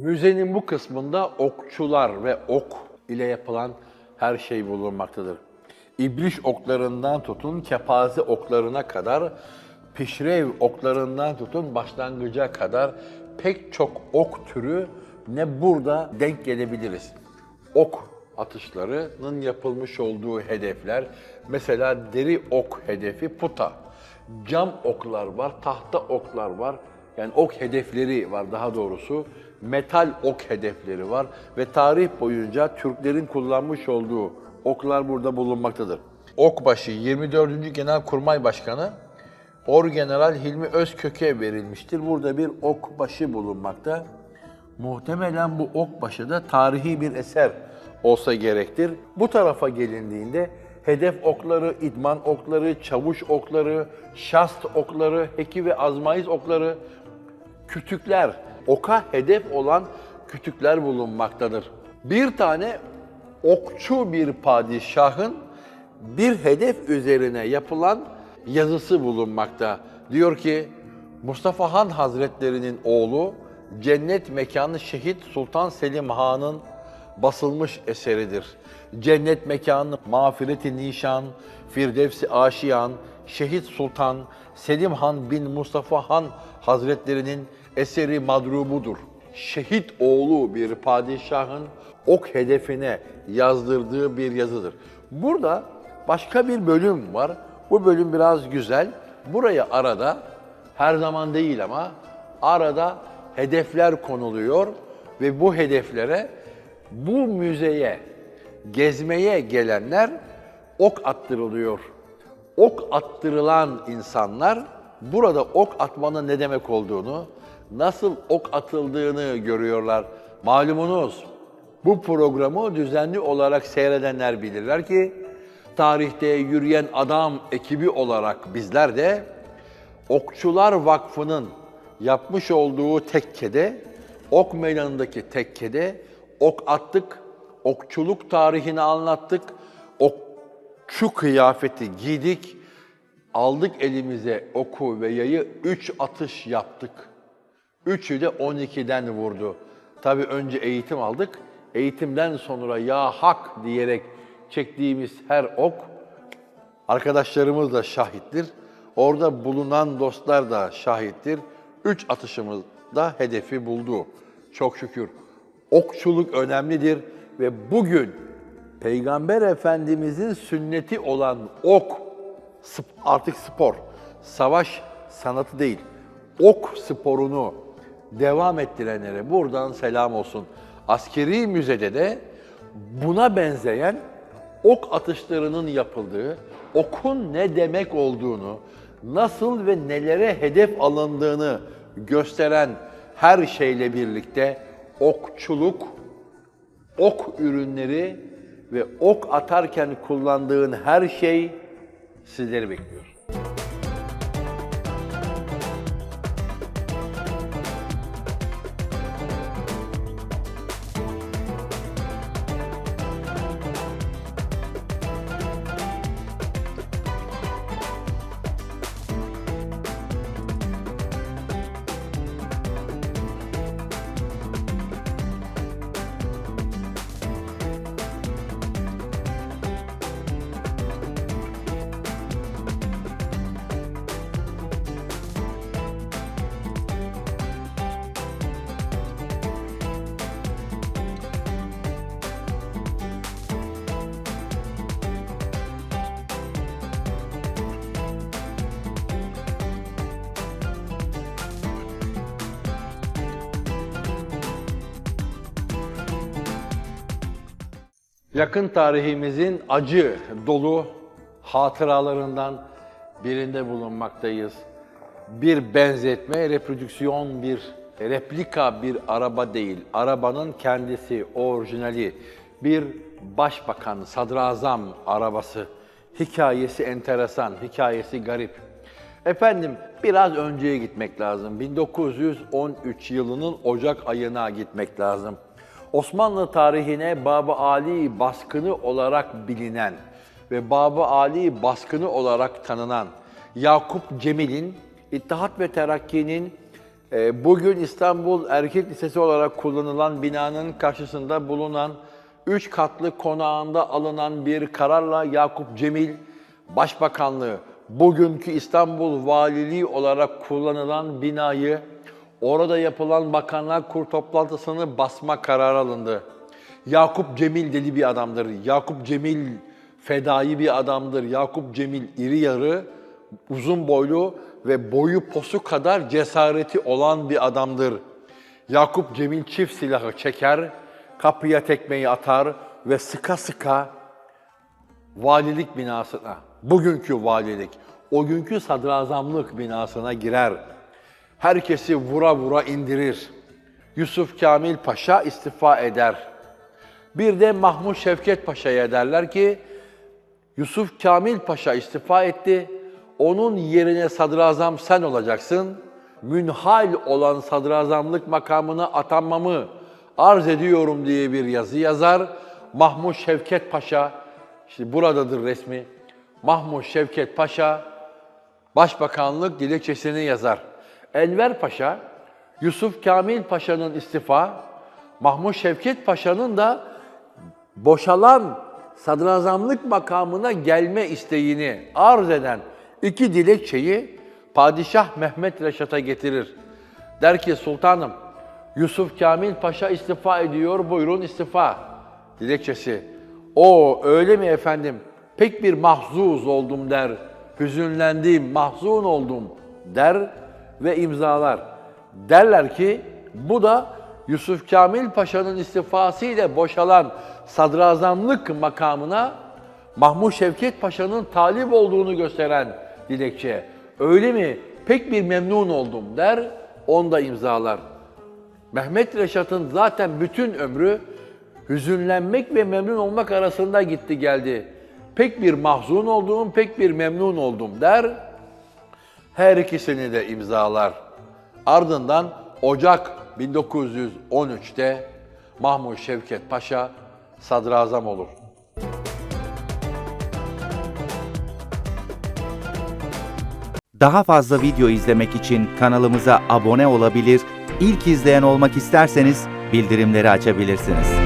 Müzenin bu kısmında okçular ve ok ile yapılan her şey bulunmaktadır. İbriş oklarından tutun kepaze oklarına kadar, pişrev oklarından tutun başlangıca kadar pek çok ok türü ne burada denk gelebiliriz. Ok atışlarının yapılmış olduğu hedefler, mesela deri ok hedefi puta, cam oklar var, tahta oklar var, yani ok hedefleri var daha doğrusu. Metal ok hedefleri var ve tarih boyunca Türklerin kullanmış olduğu oklar burada bulunmaktadır. Okbaşı 24. Genelkurmay Başkanı Orgeneral Hilmi Özkök'e verilmiştir. Burada bir okbaşı bulunmakta. Muhtemelen bu okbaşı da tarihi bir eser olsa gerektir. Bu tarafa gelindiğinde hedef okları, idman okları, çavuş okları, şast okları, heki ve azmayis okları, kütükler, oka hedef olan kütükler bulunmaktadır. Bir tane okçu bir padişahın bir hedef üzerine yapılan yazısı bulunmakta. Diyor ki Mustafa Han Hazretlerinin oğlu cennet mekanı şehit Sultan Selim Han'ın basılmış eseridir. Cennet mekanı mağfireti nişan, firdevsi aşiyan, şehit sultan Selim Han bin Mustafa Han Hazretlerinin eseri madrubudur. Şehit oğlu bir padişahın ok hedefine yazdırdığı bir yazıdır. Burada başka bir bölüm var. Bu bölüm biraz güzel. Buraya arada her zaman değil ama arada hedefler konuluyor ve bu hedeflere bu müzeye gezmeye gelenler ok attırılıyor. Ok attırılan insanlar burada ok atmanın ne demek olduğunu, nasıl ok atıldığını görüyorlar. Malumunuz bu programı düzenli olarak seyredenler bilirler ki tarihte yürüyen adam ekibi olarak bizler de Okçular Vakfı'nın yapmış olduğu tekkede, ok meydanındaki tekkede ok attık, okçuluk tarihini anlattık, okçu kıyafeti giydik, aldık elimize oku ve yayı, üç atış yaptık. Üçü de 12'den vurdu. Tabii önce eğitim aldık, eğitimden sonra ya hak diyerek çektiğimiz her ok Arkadaşlarımız da şahittir. Orada bulunan dostlar da şahittir. Üç atışımız da hedefi buldu. Çok şükür. Okçuluk önemlidir ve bugün Peygamber Efendimizin sünneti olan ok artık spor, savaş sanatı değil. Ok sporunu devam ettirenlere buradan selam olsun. Askeri müzede de buna benzeyen ok atışlarının yapıldığı, okun ne demek olduğunu, nasıl ve nelere hedef alındığını gösteren her şeyle birlikte okçuluk, ok ürünleri ve ok atarken kullandığın her şey sizleri bekliyor. Yakın tarihimizin acı dolu hatıralarından birinde bulunmaktayız. Bir benzetme, reprodüksiyon, bir replika bir araba değil. Arabanın kendisi, orijinali. Bir başbakan, sadrazam arabası. Hikayesi enteresan, hikayesi garip. Efendim biraz önceye gitmek lazım. 1913 yılının Ocak ayına gitmek lazım. Osmanlı tarihine Baba Ali baskını olarak bilinen ve Baba Ali baskını olarak tanınan Yakup Cemil'in İttihat ve Terakki'nin Ee, Bugün İstanbul Erkek Lisesi olarak kullanılan binanın karşısında bulunan 3 katlı konağında alınan bir kararla Yakup Cemil Başbakanlığı, bugünkü İstanbul Valiliği olarak kullanılan binayı, orada yapılan bakanlar kur toplantısını basma kararı alındı. Yakup Cemil deli bir adamdır. Yakup Cemil fedai bir adamdır. Yakup Cemil iri yarı, uzun boylu ve boyu posu kadar cesareti olan bir adamdır. Yakup Cemil çift silahı çeker, kapıya tekmeyi atar ve sıka sıka valilik binasına, bugünkü valilik, o günkü sadrazamlık binasına girer. Herkesi vura vura indirir. Yusuf Kamil Paşa istifa eder. Bir de Mahmud Şevket Paşa'ya derler ki, Yusuf Kamil Paşa istifa etti. Onun yerine sadrazam sen olacaksın. Münhal olan sadrazamlık makamına atanmamı arz ediyorum diye bir yazı yazar. Mahmud Şevket Paşa, işte buradadır resmi. Mahmud Şevket Paşa Başbakanlık dilekçesini yazar. Enver Paşa, Yusuf Kamil Paşa'nın istifa, Mahmud Şevket Paşa'nın da boşalan sadrazamlık makamına gelme isteğini arz eden iki dilekçeyi Padişah Mehmet Reşat'a getirir. Der ki sultanım Yusuf Kamil Paşa istifa ediyor buyurun istifa dilekçesi. O öyle mi efendim pek bir mahzuz oldum der. Hüzünlendim, mahzun oldum der ve imzalar. Derler ki bu da Yusuf Kamil Paşa'nın istifası ile boşalan sadrazamlık makamına Mahmud Şevket Paşa'nın talip olduğunu gösteren dilekçe. Öyle mi? Pek bir memnun oldum der, onda imzalar. Mehmet Reşat'ın zaten bütün ömrü hüzünlenmek ve memnun olmak arasında gitti geldi. Pek bir mahzun oldum, pek bir memnun oldum der. Her ikisini de imzalar. Ardından Ocak 1913'te Mahmud Şevket Paşa sadrazam olur. Daha fazla video izlemek için kanalımıza abone olabilir, ilk izleyen olmak isterseniz bildirimleri açabilirsiniz.